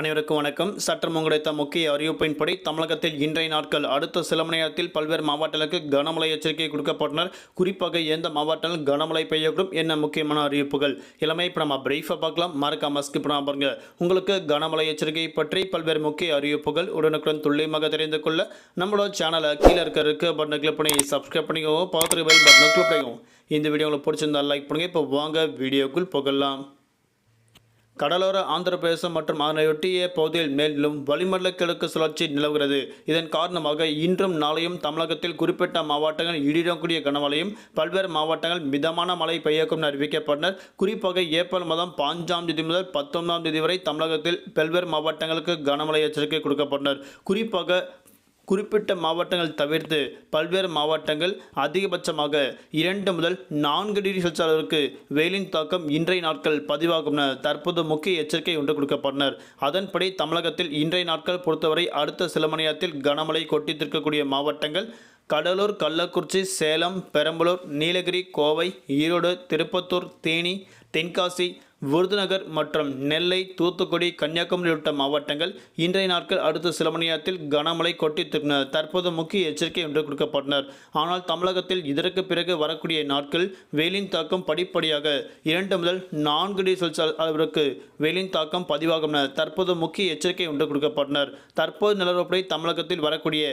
அனைவருக்கும் வணக்கம். சற்றம் கிடைத்த முக்கிய அறிவிப்பின்படி தமிழகத்தில் இன்றைய நாட்கள் அடுத்த சில மணி நேரத்தில் பல்வேறு மாவட்டங்களுக்கு கனமழை எச்சரிக்கை கொடுக்கப்பட்டனர். குறிப்பாக எந்த மாவட்டங்கள் கனமழை பெய்யக்கூடும் என்ன முக்கியமான அறிவிப்புகள்? எல்லாமே இப்போ நம்ம பிரீஃபாக பார்க்கலாம். மறக்காம ஸ்கிப் பண்ணாம பாருங்க. உங்களுக்கு கனமழை எச்சரிக்கை பற்றி பல்வேறு முக்கிய அறிவிப்புகள் உடனுக்குடன் துல்லியமாக தெரிந்து கொள்ள நம்மளோட சேனலை கீழே இருக்க இருக்க பட்டனை கிளிக் பண்ணி சப்ஸ்கிரைப் பண்ணிக்கோங்க. பார்த்துட்டு பட்டனை கிளிக் பண்ணிக்கோங்க. இந்த வீடியோ உங்களுக்கு பிடிச்சிருந்தால் லைக் பண்ணுங்கள் இப்போ வாங்க வீடியோக்குள் போகலாம். கடலோர ஆந்திர பிரதேசம் மற்றும் அதனையொட்டிய பகுதியில் மேலும் வளிமண்டல கிழக்கு சுழற்சி நிலவுகிறது. இதன் காரணமாக இன்றும் நாளையும் தமிழகத்தில் குறிப்பிட்ட மாவட்டங்கள் இடிடக்கூடிய கனமழையும் பல்வேறு மாவட்டங்கள் மிதமான மழை பெய்யக்கும் அறிவிக்கப்பட்டனர். குறிப்பாக ஏப்ரல் மாதம் பாஞ்சாம் தேதி முதல் பத்தொன்பதாம் தேதி வரை தமிழகத்தில் பல்வேறு மாவட்டங்களுக்கு கனமழை எச்சரிக்கை கொடுக்கப்பட்டனர். குறிப்பாக குறிப்பிட்ட மாவட்டங்கள் தவிர்த்து பல்வேறு மாவட்டங்கள் அதிகபட்சமாக இரண்டு முதல் நான்கு டிகிரி செல்சியஸ் அளவிற்கு வெயிலின் தாக்கம் இன்றைய நாட்கள் பதிவாகும் என தற்போது முக்கிய எச்சரிக்கை ஒன்று கொடுக்கப்பட்டனர். அதன்படி தமிழகத்தில் இன்றைய நாட்கள் பொறுத்தவரை அடுத்த சில மணி நேரத்தில் கனமழை கொட்டித்திருக்கக்கூடிய மாவட்டங்கள் கடலூர் கள்ளக்குறிச்சி சேலம் பெரம்பலூர் நீலகிரி கோவை ஈரோடு திருப்பத்தூர் தேனி தென்காசி விருதுநகர் மற்றும் நெல்லை தூத்துக்குடி கன்னியாகுமரி உள்ளிட்ட மாவட்டங்கள் இன்றைய நாட்கள் அடுத்த சில மணி நேரத்தில் கனமழை கொட்டித்திருந்தனர் தற்போது முக்கிய எச்சரிக்கை ஒன்று கொடுக்கப்பட்டனர். ஆனால் தமிழகத்தில் இதற்கு பிறகு வரக்கூடிய நாட்கள் வெயிலின் தாக்கம் படிப்படியாக இரண்டு முதல் நான்கு டிகிரி செல்சியஸ் அளவிற்கு வெயிலின் தாக்கம் பதிவாகும் தற்போது முக்கிய எச்சரிக்கை ஒன்று கொடுக்கப்பட்டனர். தற்போது நிலவரப்படி தமிழகத்தில் வரக்கூடிய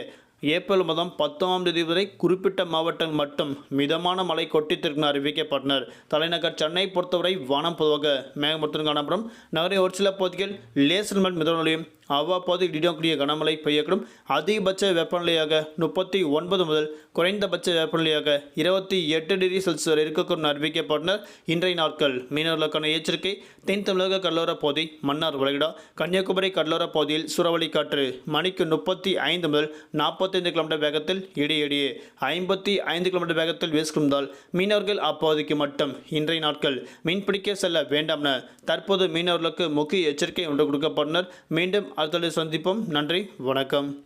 ஏப்ரல் மாதம் பத்தாம் தேதி வரை குறிப்பிட்ட மாவட்டங்கள் மட்டும் மிதமான மழை கொட்டித்திற்கும் அறிவிக்கப்பட்டனர். தலைநகர் சென்னை பொறுத்தவரை வானம் பொதுவாக மேகமூர்த்தம் காணப்படும். நகரின் ஒரு சில பகுதிகள் லேசர் மண் மிதமலையும் அவ்வப்போது இடிடக்கூடிய கனமழை பெய்யக்கூடும். அதிகபட்ச வெப்பநிலையாக முப்பத்தி ஒன்பது முதல் குறைந்தபட்ச வெப்பநிலையாக இருபத்தி எட்டு டிகிரி செல்சியஸ் வரை இருக்கக்கூடும் அறிவிக்கப்பட்டனர். இன்றைய நாட்கள் மீனவர்களுக்கான எச்சரிக்கை. தென் தமிழக கடலோரப் பகுதி மன்னார் வளைகுடா கன்னியாகுமரி கடலோர பகுதியில் சூறாவளி காற்று மணிக்கு முப்பத்தி ஐந்து முதல் நாற்பத்தைந்து கிலோமீட்டர் வேகத்தில் இடையிடையே ஐம்பத்தி ஐந்து கிலோமீட்டர் வேகத்தில் வீசுகின்றால் மீனவர்கள் அப்பகுதிக்கு மட்டும் இன்றைய நாட்கள் மீன்பிடிக்க செல்ல வேண்டாம் என தற்போது மீனவர்களுக்கு முக்கிய எச்சரிக்கை ஒன்று கொடுக்கப்பட்டனர். மீண்டும் அடுத்த சந்திப்போம். நன்றி. வணக்கம்.